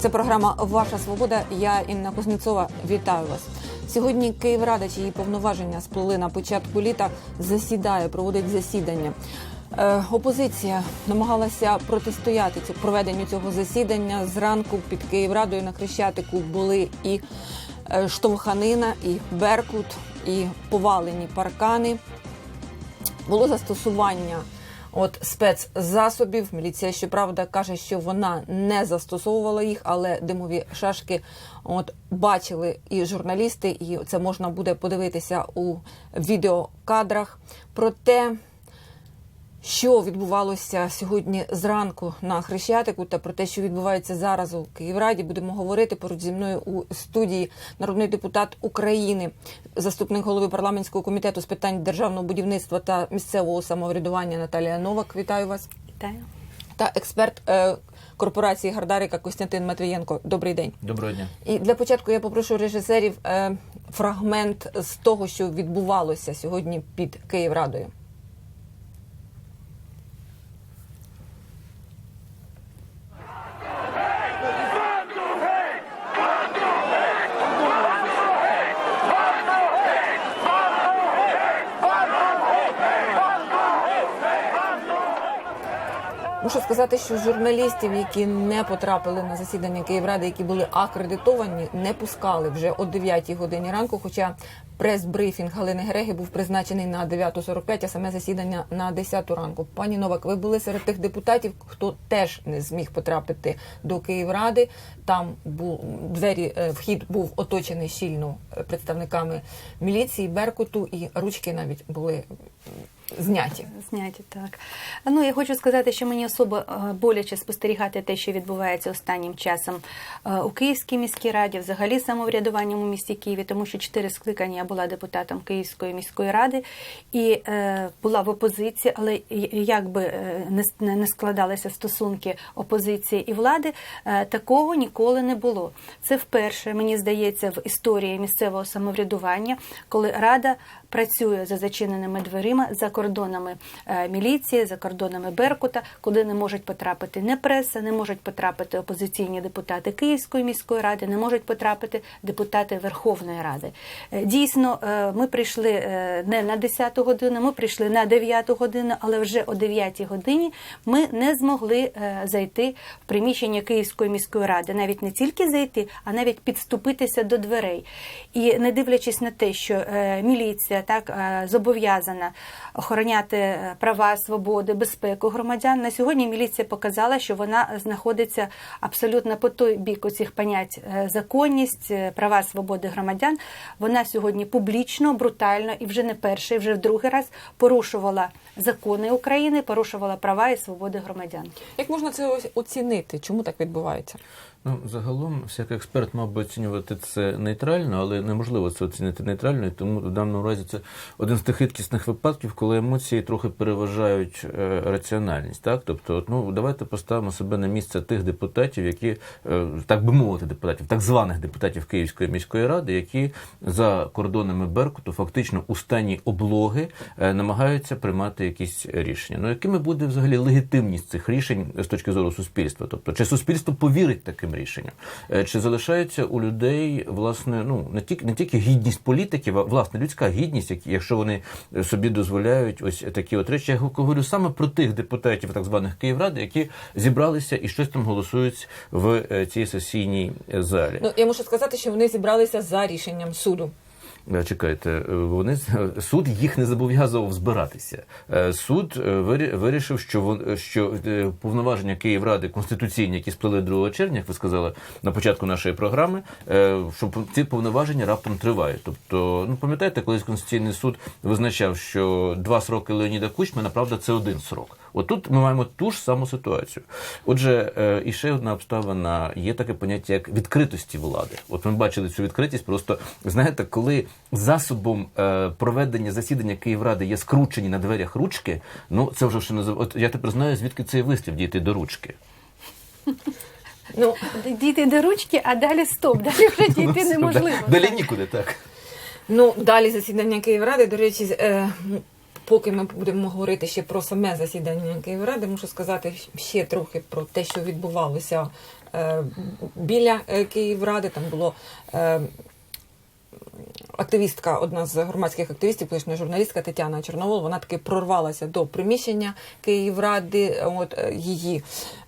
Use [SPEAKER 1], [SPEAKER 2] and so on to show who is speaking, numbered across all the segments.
[SPEAKER 1] Це програма Ваша Свобода. Я Інна Кузнецова. Вітаю вас. Сьогодні Київрада, чиї повноваження сплили на початку літа, засідає, проводить засідання. Е, опозиція намагалася протистояти ці- проведенню цього засідання. Зранку під Київрадою на Хрещатику були і е, штовханина, і Беркут, і повалені паркани було застосування от спецзасобів. Міліція, щоправда, каже, що вона не застосовувала їх, але димові шашки от бачили і журналісти, і це можна буде подивитися у відеокадрах. Проте. Що відбувалося сьогодні зранку на Хрещатику та про те, що відбувається зараз у Київраді, будемо говорити поруч зі мною у студії народний депутат України, заступник голови парламентського комітету з питань державного будівництва та місцевого самоврядування Наталія Новак. Вітаю вас
[SPEAKER 2] Вітаю.
[SPEAKER 1] та експерт е, корпорації Гардарика Костянтин Матвієнко. Добрий день.
[SPEAKER 3] Доброго дня.
[SPEAKER 1] І для початку я попрошу режисерів е, фрагмент з того, що відбувалося сьогодні під Київрадою. Мушу сказати, що журналістів, які не потрапили на засідання Київради, які були акредитовані, не пускали вже о 9 годині ранку. Хоча прес-брифінг Галини Гереги був призначений на 9.45, а саме засідання на 10 ранку. Пані Новак, ви були серед тих депутатів, хто теж не зміг потрапити до Київради. Там був двері, е, вхід був оточений щільно е, представниками міліції, Беркуту, і ручки навіть були зняті.
[SPEAKER 2] Зняті так. Ну я хочу сказати, що мені особо е, боляче спостерігати те, що відбувається останнім часом е, у Київській міській раді, взагалі самоврядуванням у місті Києві, тому що чотири скликання я була депутатом Київської міської ради і е, була в опозиції, але як би е, не, не складалися стосунки опозиції і влади, е, такого ніколи не було. Це вперше, мені здається, в історії місцевого самоврядування, коли рада працює за зачиненими дверима за кордонами е, міліції, за кордонами Беркута, куди не можуть потрапити не преса, не можуть потрапити опозиційні депутати Київської міської ради, не можуть потрапити депутати Верховної Ради. Е, Дійсно, е, ми прийшли не на 10 годину, ми прийшли на 9 годину, але вже о 9 годині ми не змогли зайти в приміщення Київської міської ради, навіть не тільки зайти, а навіть підступитися до дверей. І не дивлячись на те, що міліція так зобов'язана охороняти е, права, свободи, безпеку громадян. На сьогодні міліція показала, що вона знаходиться абсолютно по той бік оцих понять е, законність, е, права, свободи громадян. Вона сьогодні публічно, брутально і вже не перший, вже в другий раз порушувала закони України, порушувала права і свободи громадян.
[SPEAKER 1] Як можна це оцінити? Чому так відбувається?
[SPEAKER 3] Ну, загалом, всякий експерт мав би оцінювати це нейтрально, але неможливо це оцінити нейтрально, і тому в даному разі це один з тих рідкісних випадків, коли емоції трохи переважають е, раціональність. Так? Тобто, ну, давайте поставимо себе на місце тих депутатів, які, е, так би мовити, депутатів, так званих депутатів Київської міської ради, які за кордонами Беркуту фактично у стані облоги е, намагаються приймати якісь рішення. Ну, якими буде взагалі легітимність цих рішень з точки зору суспільства? Тобто, чи суспільство повірить таким рішенням? Е, Чи залишається у людей власне ну не тільки не тільки гідність політиків, а власне людська гідність, якщо вони е, собі дозволяють ось такі от речі? Я говорю саме про тих депутатів так званих Київради, які зібралися і щось там голосують в е, цій сесійній е, залі.
[SPEAKER 1] Ну я мушу сказати, що вони зібралися за рішенням суду.
[SPEAKER 3] Е, Чекайте, е, вони суд їх не зобов'язував збиратися. Е, Суд вирі- вирішив, що вон- що повноваження Київради конституційні, які сплили 2 червня, як ви сказали на початку нашої програми, що ці повноваження раптом тривають. Тобто, ну пам'ятаєте, колись конституційний суд визначав, що два сроки Леоніда Кучмана, правда, це один срок. Отут ми маємо ту ж саму ситуацію. Отже, е, і ще одна обставина є таке поняття як відкритості влади. От ми бачили цю відкритість. Просто знаєте, коли засобом е, проведення засідання Київради є скручені на дверях ручки, ну це вже ще назив... От я тепер знаю, звідки цей вислів дійти до ручки.
[SPEAKER 1] Ну
[SPEAKER 2] Дійти до ручки, а далі стоп. Далі вже дійти неможливо.
[SPEAKER 3] Далі нікуди, так.
[SPEAKER 1] Ну, далі засідання Київради. До речі, е, поки ми будемо говорити ще про саме засідання Київради, мушу сказати ще трохи про те, що відбувалося е, біля е, Київради. Там було. Е, Активістка, одна з громадських активістів, колишня журналістка Тетяна Чорновол, вона таки прорвалася до приміщення Київради. От її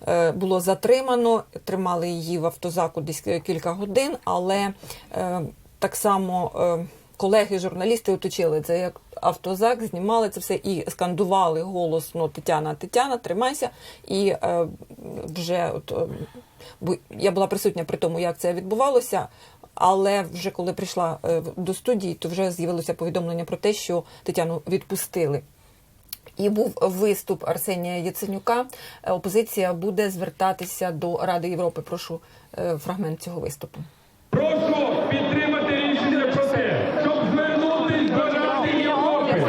[SPEAKER 1] е, було затримано, тримали її в автозаку десь кілька годин, але е, так само е, колеги журналісти оточили цей як автозак, знімали це все і скандували голосно Тетяна, Тетяна, тримайся. І е, вже от е, бо я була присутня при тому, як це відбувалося. Але вже коли прийшла е, до студії, то вже з'явилося повідомлення про те, що Тетяну відпустили. І був виступ Арсенія Яценюка. Е, Опозиція буде звертатися до Ради Європи. Прошу фрагмент цього виступу.
[SPEAKER 4] Прошу підтримати рішення про те, щоб звернутись до Ради Європи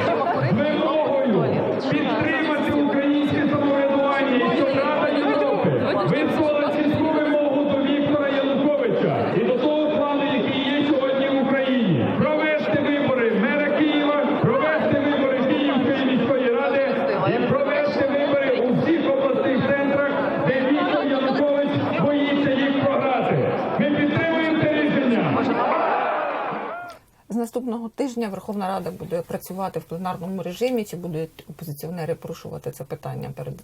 [SPEAKER 4] з вимогою підтримати українське самоврядування і щоб Рада Європи висловила чітку вимогу до Віктора Януковича і до того плану, який є сьогодні в Україні. Провести вибори мера Києва, провести вибори Київської міської ради і провести вибори у всіх обласних центрах, де Віктор Янукович боїться їх програти. Ми підтримуємо це рішення.
[SPEAKER 1] З наступного тижня Верховна Рада буде працювати в пленарному режимі. Чи будуть опозиціонери порушувати це питання перед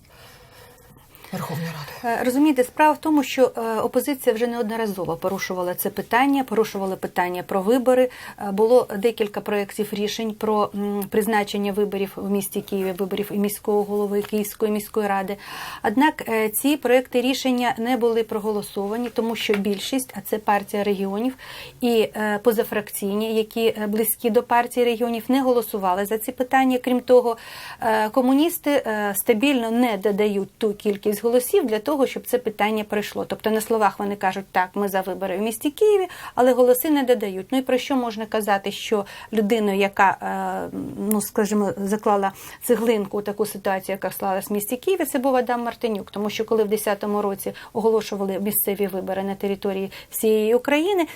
[SPEAKER 1] Верховною Радою?
[SPEAKER 2] Е, Розумієте, справа в тому, що е, опозиція вже неодноразово порушувала це питання, порушувала питання про вибори. Е, Було декілька проєктів рішень про призначення виборів в місті Києві, виборів і міського голови Київської міської ради. Однак ці проекти рішення не були проголосовані, тому що більшість, а це партія регіонів і позафракційні, які близькі до партії регіонів, не голосували за ці питання. Крім того, комуністи стабільно не додають ту кількість голосів для того, щоб це питання пройшло. Тобто на словах вони кажуть, так, ми за вибори в місті Києві, але голоси не додають. Ну і про що можна казати, що людиною, яка е, ну скажімо, заклала цеглинку у таку ситуацію, яка склалась в місті Києві, це був Адам Мартинюк, тому що коли в 2010 році оголошували місцеві вибори на території всієї України,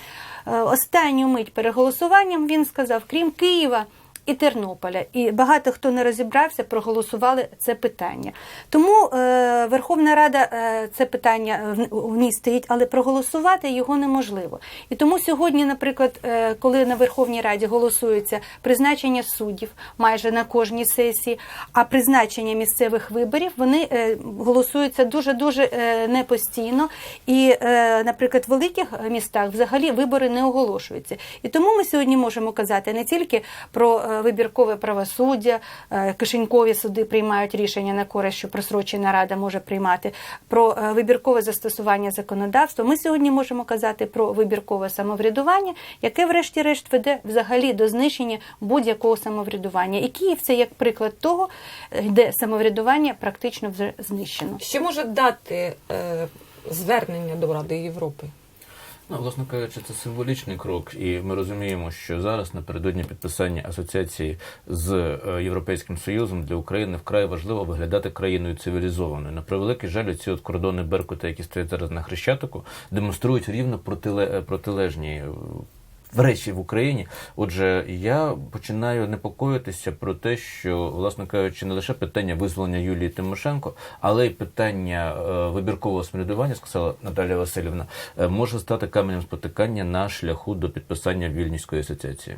[SPEAKER 2] е, останню мить переголосуванням він сказав, крім Києва. І Тернополя, і багато хто не розібрався, проголосували це питання. Тому е, Верховна Рада е, це питання в, в ній стоїть, але проголосувати його неможливо. І тому сьогодні, наприклад, е, коли на Верховній Раді голосується призначення суддів майже на кожній сесії, а призначення місцевих виборів вони е, голосуються дуже дуже е, непостійно. І, е, наприклад, в великих містах взагалі вибори не оголошуються. І тому ми сьогодні можемо казати не тільки про е, вибіркове правосуддя, е, кишенькові суди приймають рішення на користь, що просрочена рада може приймати, про е, вибіркове застосування законодавства. Ми сьогодні можемо казати про вибіркове самоврядування, яке, врешті-решт, веде взагалі до знищення будь-якого самоврядування. І Київ це як приклад того, е, де самоврядування практично вже знищено.
[SPEAKER 1] Що може дати е, звернення до Ради Європи?
[SPEAKER 3] Ну, власне кажучи, це символічний крок, і ми розуміємо, що зараз напередодні підписання асоціації з е, Європейським Союзом для України вкрай важливо виглядати країною цивілізованою. На превеликий жаль, ці от кордони Беркута, які стоять зараз на Хрещатику, демонструють рівно протиле, протилежні. Речі в Україні, отже, я починаю непокоїтися про те, що, власне кажучи, не лише питання визволення Юлії Тимошенко, але й питання е, вибіркового самоврядування, сказала Наталія Васильівна, е, може стати каменем спотикання на шляху до підписання Вільнівської асоціації.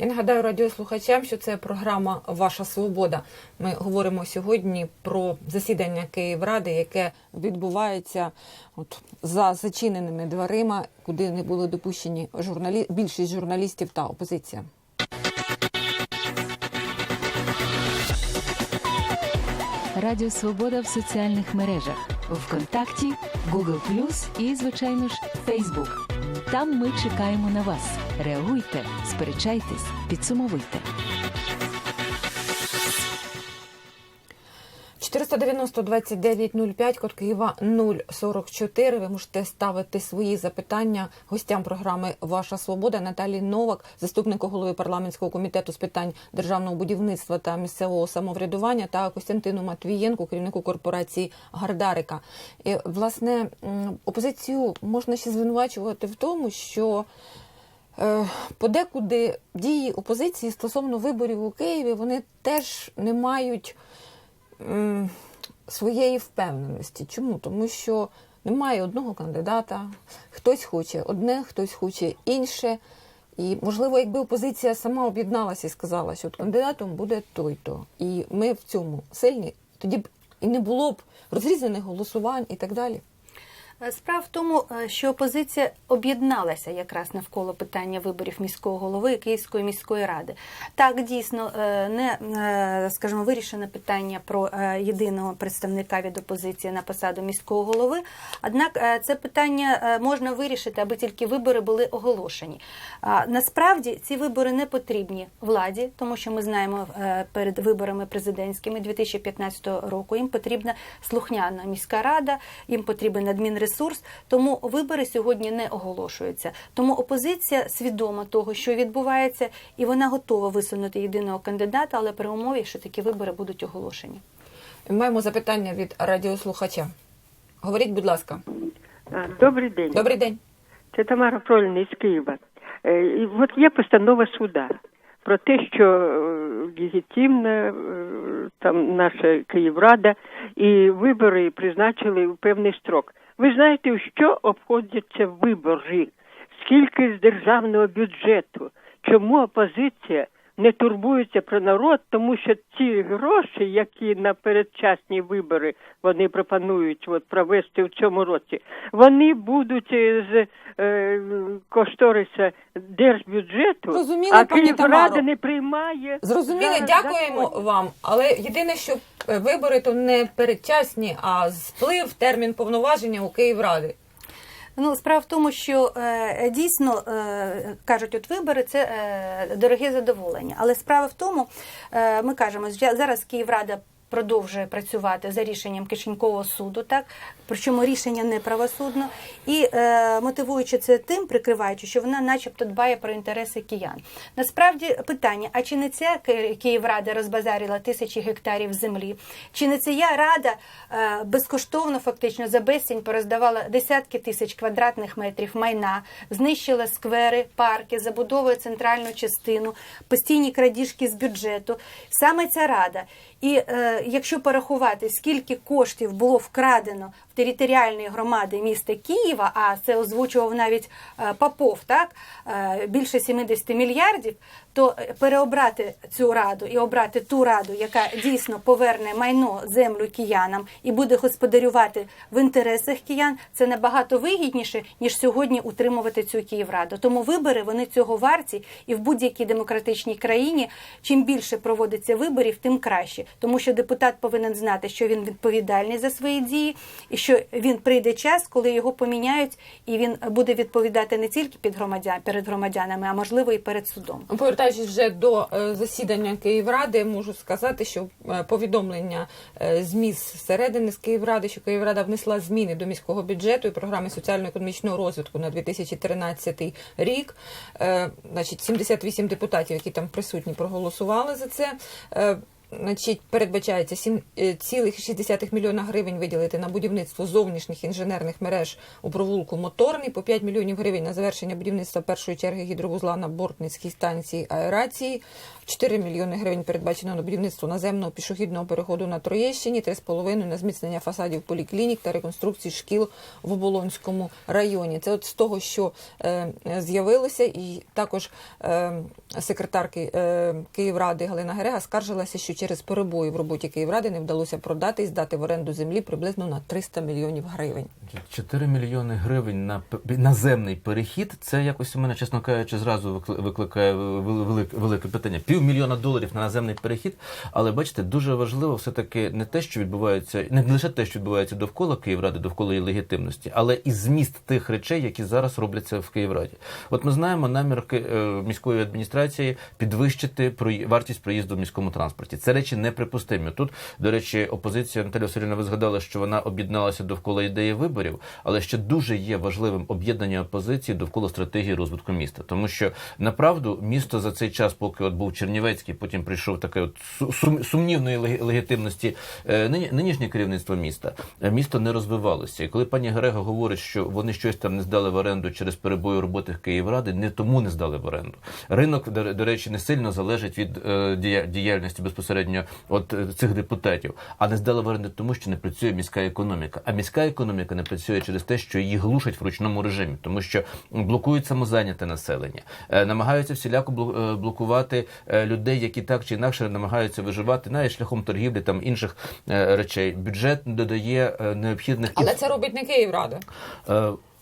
[SPEAKER 1] Я нагадаю радіослухачам, що це програма Ваша Свобода. Ми говоримо сьогодні про засідання Київради, яке відбувається от за зачиненими дверима, куди не були допущені журналі... більшість журналістів та опозиція.
[SPEAKER 5] Радіо Свобода в соціальних мережах ВКонтакті, Google і, звичайно ж, Facebook. Там ми чекаємо на вас. Реагуйте, сперечайтесь, підсумовуйте.
[SPEAKER 1] 490 2905, код Києва 044. Ви можете ставити свої запитання гостям програми Ваша Свобода Наталії Новак, заступнику голови парламентського комітету з питань державного будівництва та місцевого самоврядування, та Костянтину Матвієнку, керівнику корпорації Гардарика. І, власне, опозицію можна ще звинувачувати в тому, що Подекуди дії опозиції стосовно виборів у Києві вони теж не мають своєї впевненості. Чому? Тому що Немає одного кандидата. Хтось хоче одне, хтось хоче інше. І можливо, якби опозиція сама об'єдналася і сказала, що кандидатом буде той-то, і ми в цьому сильні, тоді б і не було б розрізаних голосувань і так далі.
[SPEAKER 2] Е, Справа в тому, е, що опозиція об'єдналася якраз навколо питання виборів міського голови Київської міської ради. Так, дійсно, е, не скажімо, вирішено питання про єдиного представника від опозиції на посаду міського голови. Однак це питання можна вирішити, аби тільки вибори були оголошені. Насправді ці вибори не потрібні владі, тому що ми знаємо перед виборами президентськими 2015 року їм потрібна слухняна міська рада, їм потрібен адмінресурс. Тому вибори сьогодні не оголошуються. Тому опозиція свідома того, що відбувається, і вона готова висунути єдиного кандидата, але при умові, що такі вибори будуть оголошені.
[SPEAKER 1] Маємо запитання від радіослухача. Говоріть, будь ласка.
[SPEAKER 6] Добрий день.
[SPEAKER 1] Добрий день.
[SPEAKER 6] Це Тамара Прольна із Києва. Е, і От є постанова суда про те, що е, легітимна е, там наша Київрада і вибори призначили в певний строк. Ви знаєте, у що обходяться вибори? Скільки з державного бюджету? Чому опозиція не турбується про народ, тому що ці гроші, які на передчасні вибори вони пропонують от, провести в цьому році, вони будуть з е, кошториса держбюджету,
[SPEAKER 1] Зрозуміло,
[SPEAKER 6] а Київрада не приймає.
[SPEAKER 1] Зрозуміло,
[SPEAKER 6] за-
[SPEAKER 1] дякуємо
[SPEAKER 6] законів.
[SPEAKER 1] вам. Але єдине, що е, вибори то не передчасні, а сплив термін повноваження у Київради.
[SPEAKER 2] Ну, справа в тому, що е, дійсно е, кажуть, от вибори це е, дороге задоволення. Але справа в тому, е, ми кажемо, зараз Київрада продовжує працювати за рішенням Кишенькового суду, так причому рішення не правосудно, і е, мотивуючи це тим, прикриваючи, що вона, начебто, дбає про інтереси киян. Насправді питання: а чи не ця Київрада розбазарила тисячі гектарів землі? Чи не ця рада е, безкоштовно, фактично за безцінь пороздавала десятки тисяч квадратних метрів майна, знищила сквери, парки, забудовує центральну частину, постійні крадіжки з бюджету? Саме ця рада. І е, якщо порахувати, скільки коштів було вкрадено в територіальної громади міста Києва, а це озвучував навіть е, Попов, так е, більше 70 мільярдів, то переобрати цю раду і обрати ту раду, яка дійсно поверне майно землю киянам і буде господарювати в інтересах киян, це набагато вигідніше ніж сьогодні утримувати цю Київраду. Тому вибори вони цього варті, і в будь-якій демократичній країні чим більше проводиться виборів, тим краще, тому що депутат повинен знати, що він відповідальний за свої дії, і що він прийде час, коли його поміняють, і він буде відповідати не тільки під громадян перед громадянами, а можливо і перед судом.
[SPEAKER 1] Повертаючись вже до е, засідання Київради, можу сказати, що е, повідомлення е, ЗМІ зсередини з Київради, що Київрада внесла зміни до міського бюджету і програми соціально-економічного розвитку на 2013 рік. Значить, 78 депутатів, які там присутні, проголосували за це. Е, Значить, передбачається 7,6 мільйона гривень виділити на будівництво зовнішніх інженерних мереж у провулку Моторний, по 5 мільйонів гривень на завершення будівництва першої черги гідровузла на Бортницькій станції аерації, 4 мільйони гривень передбачено на будівництво наземного пішохідного переходу на Троєщині, 3,5 на зміцнення фасадів поліклінік та реконструкції шкіл в Оболонському районі. Це от з того, що е, з'явилося, і також е, секретарки е, Київради Галина Герега скаржилася, що через перебої в роботі Київради не вдалося продати і здати в оренду землі приблизно на 300 мільйонів гривень.
[SPEAKER 3] 4 мільйони гривень на наземний перехід. Це якось у мене, чесно кажучи, зразу викли- викликає велике, велике питання. Півмільйона доларів на наземний перехід. Але бачите, дуже важливо все-таки не те, що відбувається, не лише те, що відбувається довкола Київради, довкола її легітимності, але і зміст тих речей, які зараз робляться в Київраді. От ми знаємо намір е, міської адміністрації підвищити вартість проїзду в міському транспорті. Це речі неприпустимі. Тут, до речі, опозиція Наталя Васильівна, ви згадали, що вона об'єдналася довкола ідеї виборів, але ще дуже є важливим об'єднання опозиції довкола стратегії розвитку міста. Тому що направду місто за цей час, поки от був Чернівецький, потім прийшов таке от сум- сумнівної легітимності е, нині- нинішнє керівництво міста. е, Місто не розвивалося. І коли пані Герега говорить, що вони щось там не здали в оренду через перебої роботи Київради, не тому не здали в оренду. Ринок, до, до речі, не сильно залежить від е, діяльності безпосередньо безпосередньо от е, цих депутатів, а не здали в оренду тому, що не працює міська економіка. А міська економіка не працює через те, що її глушать в ручному режимі, тому що блокують самозайняте населення, е, намагаються всіляко е, блокувати людей, які так чи інакше намагаються виживати навіть шляхом торгівлі там інших речей. Бюджет додає необхідних
[SPEAKER 1] Але це робить не Київрада.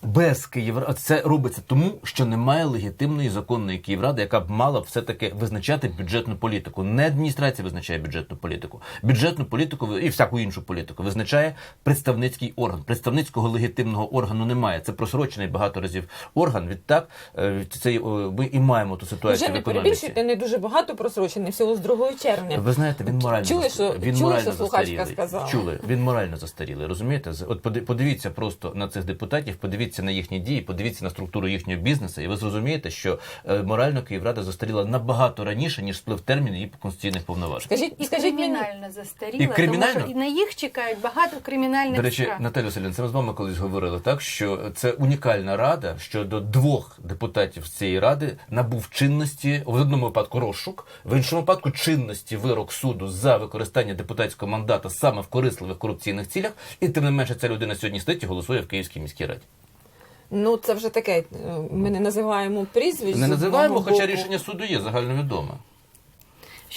[SPEAKER 3] Е, без Київради це робиться тому, що немає легітимної законної Київради, яка б мала все таки визначати бюджетну політику. Не адміністрація визначає бюджетну політику. Бюджетну політику і всяку іншу політику визначає представницький орган. Представницького легітимного органу немає. Це просрочений багато разів орган. Відтак е, цей ми і маємо ту ситуацію
[SPEAKER 1] Вже не перебільшуйте, не дуже багато просрочений, всього з 2 червня.
[SPEAKER 3] Ви знаєте, він морально
[SPEAKER 1] Чули, що-
[SPEAKER 3] він
[SPEAKER 1] чули,
[SPEAKER 3] морально
[SPEAKER 1] що слухачка
[SPEAKER 3] застарілий.
[SPEAKER 1] сказала?
[SPEAKER 3] Чули, він морально застарілий. Розумієте? От поди- подивіться просто на цих депутатів, подивіться на їхні дії, подивіться на структуру їхнього бізнесу, і ви зрозумієте, що е, морально Київрада застаріла набагато раніше, ніж сплив термін її конституційних повноважень.
[SPEAKER 1] Скажіть,
[SPEAKER 2] І
[SPEAKER 1] скажіть
[SPEAKER 2] кримінально застаріла,
[SPEAKER 3] І кримінально?
[SPEAKER 2] тому що на їх чекають багато кримінальних
[SPEAKER 3] До речі,
[SPEAKER 2] справ.
[SPEAKER 3] Наталя Васильівна, це ми з вами колись говорили так, що це унікальна рада, що до двох депутатів з цієї ради набув чинності в одному випадку розшук, в іншому випадку чинності вирок суду за використання депутатського мандата саме в корисливих корупційних цілях, і тим не менше ця людина сьогодні стоїть і голосує в Київській міській раді.
[SPEAKER 1] Ну це вже таке. е, Ми не називаємо прізвищ.
[SPEAKER 3] Не
[SPEAKER 1] з
[SPEAKER 3] називаємо, хоча
[SPEAKER 1] боку.
[SPEAKER 3] рішення суду є загальновідоме.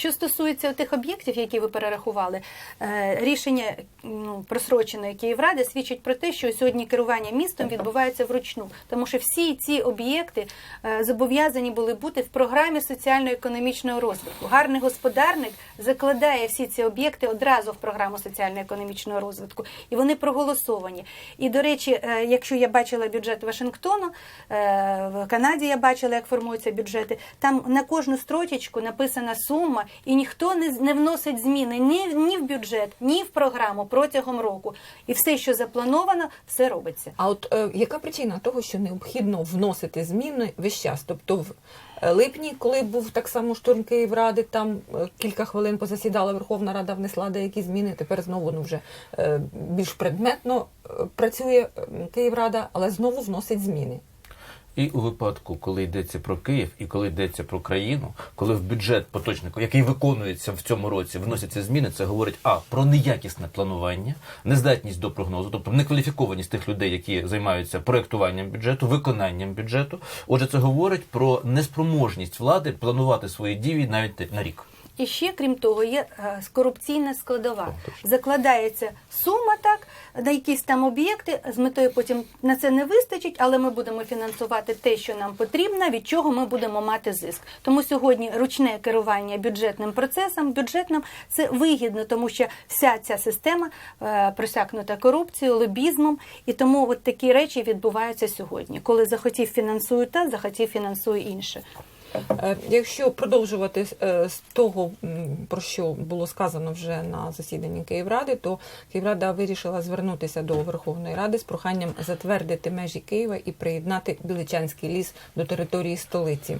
[SPEAKER 2] Що стосується тих об'єктів, які ви перерахували, е, рішення ну, просроченої Київради свідчить про те, що сьогодні керування містом відбувається вручну, тому що всі ці об'єкти е, зобов'язані були бути в програмі соціально-економічного розвитку. Гарний господарник закладає всі ці об'єкти одразу в програму соціально-економічного розвитку, і вони проголосовані. І до речі, е, якщо я бачила бюджет Вашингтону, в Канаді я бачила, як формуються бюджети. Там на кожну строчечку написана сума, і ніхто не, не вносить зміни ні, ні в бюджет, ні в програму протягом року. І все, що заплановано, все робиться.
[SPEAKER 1] А от е, яка причина того, що необхідно вносити зміни весь час? Тобто в е, липні, коли був так само штурм Київради, там е, кілька хвилин позасідала Верховна Рада, внесла деякі зміни. Тепер знову ну, вже е, більш предметно е, працює Київрада, але знову вносить зміни.
[SPEAKER 3] І у випадку, коли йдеться про Київ і коли йдеться про країну, коли в бюджет поточнику, який виконується в цьому році, вносяться зміни, це говорить а про неякісне планування, нездатність до прогнозу, тобто некваліфікованість тих людей, які займаються проектуванням бюджету, виконанням бюджету. Отже, це говорить про неспроможність влади планувати свої дії навіть на рік.
[SPEAKER 2] І ще, крім того, є е, корупційна складова. Закладається сума так на якісь там об'єкти з метою потім на це не вистачить, але ми будемо фінансувати те, що нам потрібно, від чого ми будемо мати зиск. Тому сьогодні ручне керування бюджетним процесом, бюджетним це вигідно, тому що вся ця система е, просякнута корупцією, лобізмом, і тому от такі речі відбуваються сьогодні. Коли захотів фінансую те, захотів фінансує інше.
[SPEAKER 1] Е, Якщо продовжувати е, з того, про що було сказано вже на засіданні Київради, то Київрада вирішила звернутися до Верховної Ради з проханням затвердити межі Києва і приєднати Біличанський ліс до території столиці.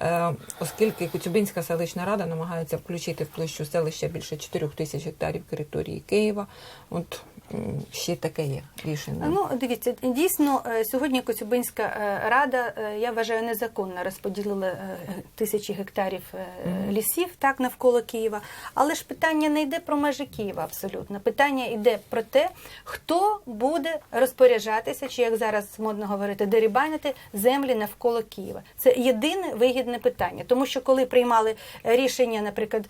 [SPEAKER 1] Е, Оскільки Коцюбинська селищна рада намагається включити в площу селища більше 4 тисяч гектарів території Києва, от ще таке є рішення.
[SPEAKER 2] Ну, дивіться, дійсно, е, сьогодні Коцюбинська е, рада, е, я вважаю, незаконно розподілила тисячі гектарів лісів так навколо Києва. Але ж питання не йде про межі Києва абсолютно. Питання йде про те, хто буде розпоряджатися, чи як зараз модно говорити, дерибанити землі навколо Києва. Це єдине вигідне питання, тому що коли приймали рішення, наприклад,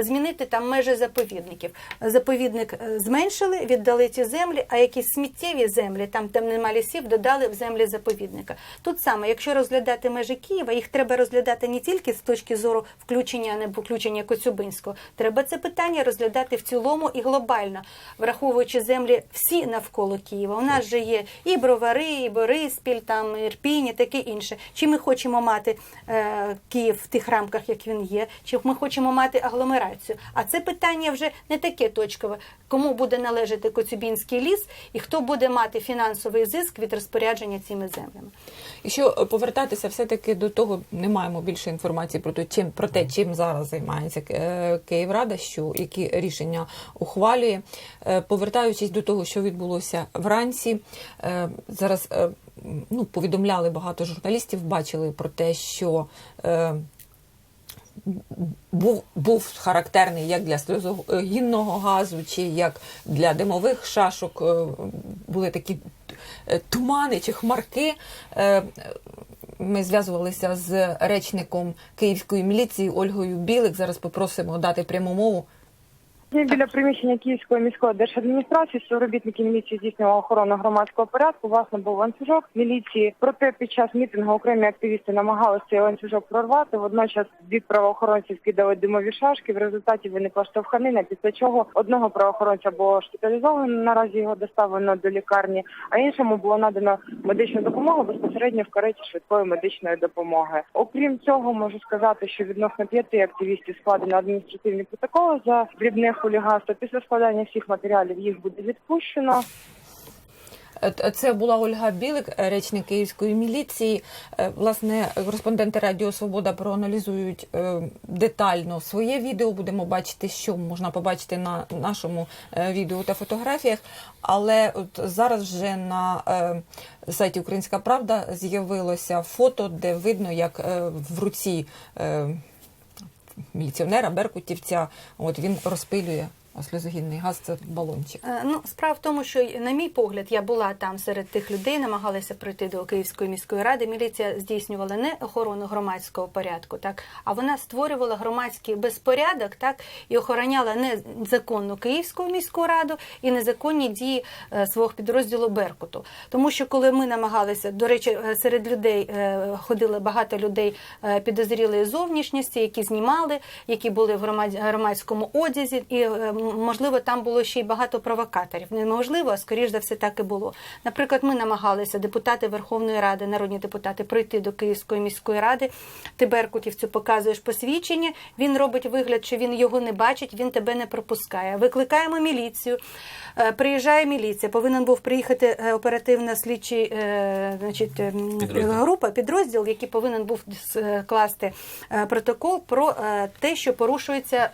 [SPEAKER 2] змінити там межі заповідників, заповідник зменшили, віддали ці землі, а якісь сміттєві землі, там там нема лісів, додали в землі заповідника. Тут саме, якщо розглядати межі Києва, їх треба розглядати не тільки з точки зору включення, а не включення Коцюбинського. Треба це питання розглядати в цілому і глобально, враховуючи землі всі навколо Києва. У нас же є і бровари, і Бориспіль, там Ірпінь, і таке інше. Чи ми хочемо мати е, Київ в тих рамках, як він є, чи ми хочемо мати агломерацію? А це питання вже не таке точкове. Кому буде належати Коцюбінський ліс і хто буде мати фінансовий зиск від розпорядження цими землями?
[SPEAKER 1] Якщо е, повертатися все-таки до того, не маємо більше інформації про те, чим про те, чим зараз займається е, Київрада, що які рішення ухвалює. Е, Повертаючись до того, що відбулося вранці, зараз ну, повідомляли багато журналістів, бачили про те, що був, був характерний як для сльозогінного газу, чи як для димових шашок. Е, Були такі е, тумани чи хмарки. Е, Ми зв'язувалися з речником київської міліції Ольгою Білик. Зараз попросимо дати пряму мову.
[SPEAKER 7] Біля приміщення Київської міської держадміністрації співробітники міліції здійснювали охорону громадського порядку. Власне був ланцюжок міліції. Проте під час мітингу окремі активісти намагалися цей ланцюжок прорвати. Водночас дві правоохоронців кидали димові шашки. В результаті виникла штовханина. Після чого одного правоохоронця було шпиталізовано. Наразі його доставлено до лікарні, а іншому було надано медичну допомогу безпосередньо в кареті швидкої медичної допомоги. Окрім цього, можу сказати, що відносно п'яти активістів складено адміністративні протоколи за дрібне хуліганство. Після складання всіх матеріалів їх буде відпущено.
[SPEAKER 1] Е, Це була Ольга Білик, е, речник київської міліції. Е, Власне, кореспонденти Радіо Свобода проаналізують детально своє відео. Будемо бачити, що можна побачити на нашому відео та фотографіях. Але от зараз вже на сайті Українська Правда з'явилося фото, де видно, як в руці міліціонера Беркутівця, от він розпилює сльозогінний газ. Це балончик.
[SPEAKER 2] Е, Ну, справа в тому, що на мій погляд, я була там серед тих людей, намагалася прийти до Київської міської ради. Міліція здійснювала не охорону громадського порядку, так а вона створювала громадський безпорядок, так і охороняла незаконну Київську міську раду і незаконні дії е, свого підрозділу Беркуту. Тому що коли ми намагалися, до речі, е, серед людей ходили багато людей підозрілої зовнішністі, які знімали, які були в громад- громадському одязі, і можливо там було ще й багато провокаторів. Неможливо, а скоріш за все так і було. Наприклад, ми намагалися депутати Верховної Ради, народні депутати, прийти до Київської міської ради. Ти Беркутівцю показуєш посвідчення. Він робить вигляд, що він його не бачить, він тебе не пропускає. Викликаємо міліцію. Е, Приїжджає міліція. Повинен був приїхати е, оперативно-слідчий е, значить,
[SPEAKER 3] Підрозділ.
[SPEAKER 2] група, підрозділ, який повинен був скласти протокол про те, що порушуються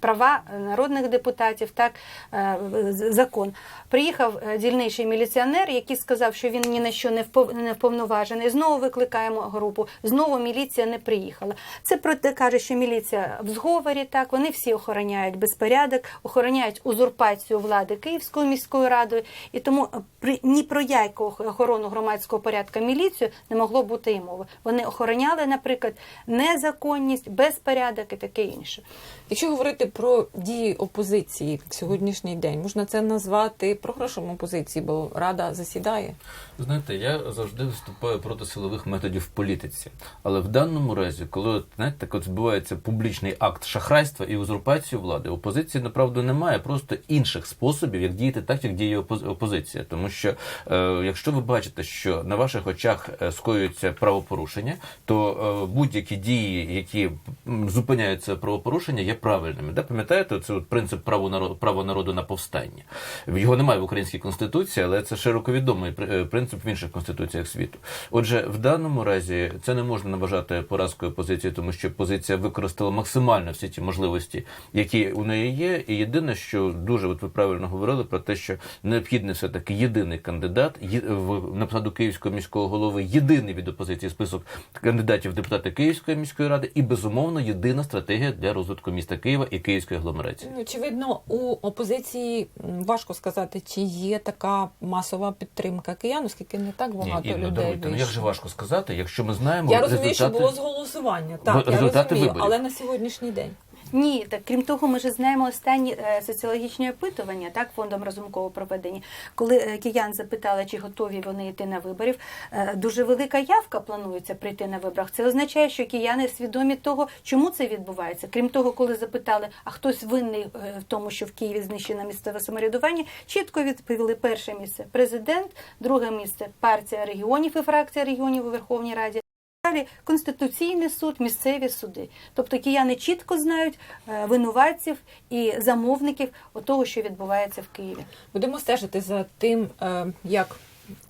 [SPEAKER 2] права народних депутатів, так е, закон. Приїхав е, дільничий міліціонер, який сказав, що він ні на що не впов- не вповноважений. Знову викликаємо групу. Знову міліція не приїхала. Це про те каже, що міліція в зговорі. Так вони всі охороняють безпорядок, охороняють узурпацію влади Київською міською радою, і тому при ні про яку охорону громадського порядку міліцію не могло бути і мови. Вони охороняли, наприклад, незаконність, безпорядок і таке інше.
[SPEAKER 1] Якщо говорити про дії опозиції в сьогоднішній день, можна це назвати програшем опозиції, бо рада засідає.
[SPEAKER 3] Знаєте, я завжди виступаю проти силових методів в політиці. Але в даному разі, коли знаєте, так от відбувається публічний акт шахрайства і узурпації влади, опозиції направду немає просто інших способів, як діяти так, як діє опози- опозиція. Тому що е, якщо ви бачите, що на ваших очах е, скоюється правопорушення, то е, будь-які дії, які м, зупиняють це правопорушення, є правильними. Да? Пам'ятаєте, це от принцип право народу, право народу на повстання. Його немає в українській конституції, але це широко відомий е, принцип в інших конституціях світу. Отже, в даному разі це не можна вважати поразкою позиції, тому що позиція використала максимально всі ті можливості, які у неї є. І єдине, що дуже от ви правильно говорили про те, що необхідний все таки єдиний кандидат в на посаду київського міського голови, єдиний від опозиції список кандидатів в депутати Київської міської ради, і безумовно єдина стратегія для розвитку міста Києва і Київської агломерації.
[SPEAKER 1] Ну, Очевидно, у опозиції важко сказати, чи є така масова підтримка киян, оскільки не так багато
[SPEAKER 3] Ні, Інно,
[SPEAKER 1] людей
[SPEAKER 3] давайте, ну як же важко сказати, якщо ми знаємо
[SPEAKER 1] Я розумію, що
[SPEAKER 3] результати...
[SPEAKER 1] було з голосування, так, я
[SPEAKER 3] результати
[SPEAKER 1] розумію,
[SPEAKER 3] виборів.
[SPEAKER 1] але на сьогоднішній день.
[SPEAKER 2] Ні, так крім того, ми ж знаємо останні е, соціологічні опитування, так фондом Разумкова проведені. Коли е, киян запитали, чи готові вони йти на виборів, е, дуже велика явка планується прийти на виборах. Це означає, що кияни свідомі того, чому це відбувається. Крім того, коли запитали, а хтось винний в тому, що в Києві знищено місцеве самоврядування, чітко відповіли перше місце президент, друге місце партія регіонів і фракція регіонів у Верховній Раді. Далі Конституційний суд, місцеві суди. Тобто кияни чітко знають е, винуватців і замовників того, що відбувається в Києві.
[SPEAKER 1] Будемо стежити за тим, е, як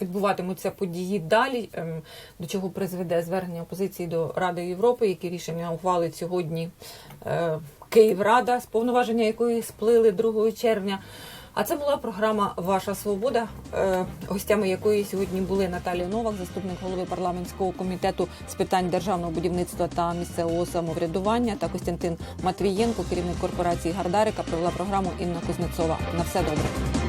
[SPEAKER 1] відбуватимуться події далі, ем, до чого призведе звернення опозиції до Ради Європи, які рішення ухвалить сьогодні е, Київрада, з повноваження якої сплили 2 червня. А це була програма Ваша свобода, е, гостями якої сьогодні були Наталія Новак, заступник голови парламентського комітету з питань державного будівництва та місцевого самоврядування, та Костянтин Матвієнко, керівник корпорації Гардарика, провела програму Інна Кузнецова. На все добре.